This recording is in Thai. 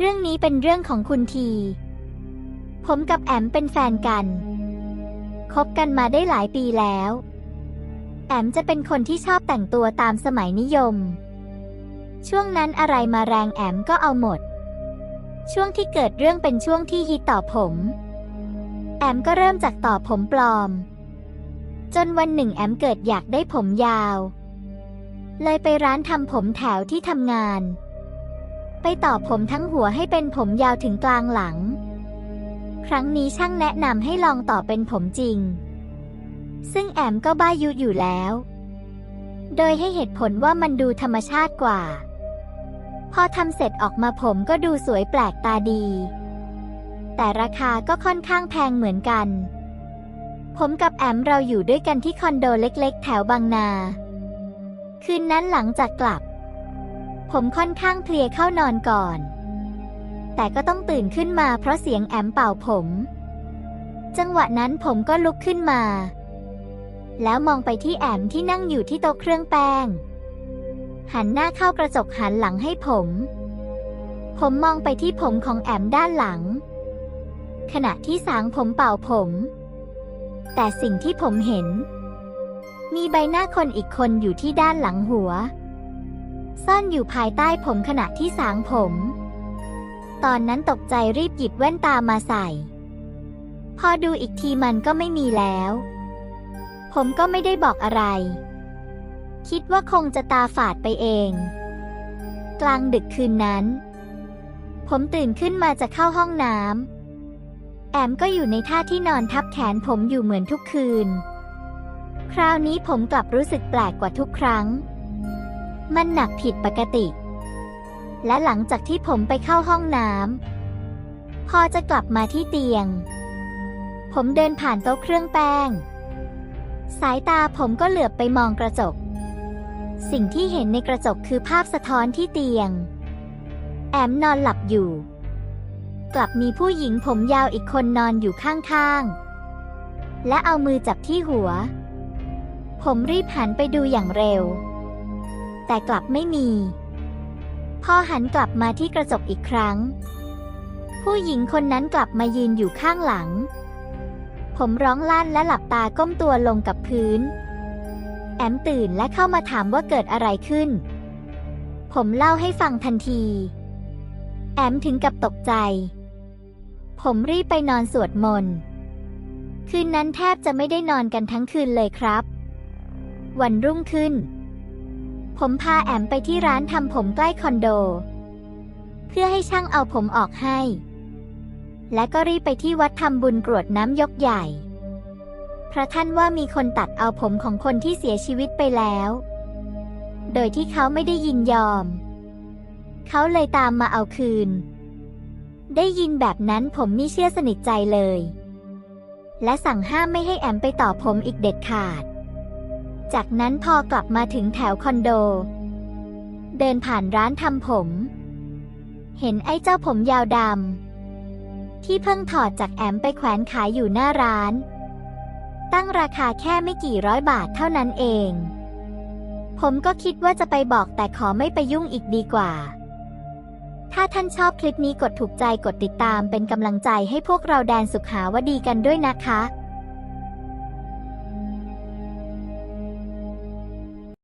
เรื่องนี้เป็นเรื่องของคุณที ผมกับแอมเป็นแฟนกัน คบกันมาได้หลายปีแล้ว แอมจะเป็นคนที่ชอบแต่งตัวตามสมัยนิยม ช่วงนั้นอะไรมาแรงแอมก็เอาหมด ช่วงที่เกิดเรื่องเป็นช่วงที่ฮิตต่อผม แอมก็เริ่มจากต่อผมปลอม จนวันหนึ่งแอมเกิดอยากได้ผมยาว เลยไปร้านทำผมแถวที่ทำงาน ไปต่อผมทั้งหัวให้เป็นผมยาวถึงกลางหลัง ครั้งนี้ช่างแนะนำให้ลองต่อเป็นผมจริง ซึ่งแอมก็บ้ายุอยู่แล้ว โดยให้เหตุผลว่ามันดูธรรมชาติกว่า พอทำเสร็จออกมาผมก็ดูสวยแปลกตาดี แต่ราคาก็ค่อนข้างแพงเหมือนกัน ผมกับแอมเราอยู่ด้วยกันที่คอนโดเล็ก ๆ แถวบางนา คืนนั้นหลังจากกลับ ผมค่อนข้างเพลียเข้านอนก่อน แต่ก็ต้องตื่นขึ้นมาเพราะเสียงแอมเป่าผม จังหวะนั้นผมก็ลุกขึ้นมา แล้วมองไปที่แอมที่นั่งอยู่ที่โต๊ะเครื่องแป้ง หันหน้าเข้ากระจกหันหลังให้ผม ผมมองไปที่ผมของแอมด้านหลัง ขณะที่สางผมเป่าผม แต่สิ่งที่ผมเห็น มีใบหน้าคนอีกคนอยู่ที่ด้านหลังหัว ซ่อนอยู่ภายใต้ผมขณะที่สางผม ตอนนั้นตกใจรีบหยิบแว่นตามาใส่ พอดูอีกทีมันก็ไม่มีแล้ว ผมก็ไม่ได้บอกอะไร คิดว่าคงจะตาฝาดไปเอง กลางดึกคืนนั้น ผมตื่นขึ้นมาจะเข้าห้องน้ำแอมก็อยู่ในท่าที่นอนทับแขนผมอยู่เหมือนทุกคืน คราวนี้ผมกลับรู้สึกแปลกกว่าทุกครั้ง มันหนักผิดปกติ และหลังจากที่ผมไปเข้าห้องน้ำพอจะกลับมาที่เตียง ผมเดินผ่านโต๊ะเครื่องแป้ง สายตาผมก็เหลือบไปมองกระจก สิ่งที่เห็นในกระจกคือภาพสะท้อนที่เตียง แอมนอนหลับอยู่ กลับมีผู้หญิงผมยาวอีกคนนอนอยู่ข้างๆ และเอามือจับที่หัว ผมรีบหันไปดูอย่างเร็ว แต่กลับไม่มี พ่อหันกลับมาที่กระจกอีกครั้ง ผู้หญิงคนนั้นกลับมายืนอยู่ข้างหลัง ผมร้องลั่นและหลับตาก้มตัวลงกับพื้น แอมตื่นและเข้ามาถามว่าเกิดอะไรขึ้น ผมเล่าให้ฟังทันที แอมถึงกับตกใจ ผมรีบไปนอนสวดมนต์คืนนั้นแทบจะไม่ได้นอนกันทั้งคืนเลยครับ วันรุ่งขึ้น ผมพาแอมไปที่ร้านทำผมใกล้คอนโด เพื่อให้ช่างเอาผมออกให้ และก็รีบไปที่วัดทำบุญกรวดน้ำยกใหญ่ พระท่านว่ามีคนตัดเอาผมของคนที่เสียชีวิตไปแล้ว โดยที่เขาไม่ได้ยินยอม เขาเลยตามมาเอาคืน ได้ยินแบบนั้นผมไม่เชื่อสนิทใจเลย และสั่งห้ามไม่ให้แอมไปต่อผมอีกเด็ดขาด จากนั้นพอกลับมาถึงแถวคอนโด เดินผ่านร้านทำผม เห็นไอ้เจ้าผมยาวดำที่เพิ่งถอดจากแอมไปแขวนขายอยู่หน้าร้าน ตั้งราคาแค่ไม่กี่ร้อยบาทเท่านั้นเอง ผมก็คิดว่าจะไปบอกแต่ขอไม่ไปยุ่งอีกดีกว่า ถ้าท่านชอบคลิปนี้กดถูกใจกดติดตามเป็นกำลังใจให้พวกเราแดนสุขหาวดีกันด้วยนะคะ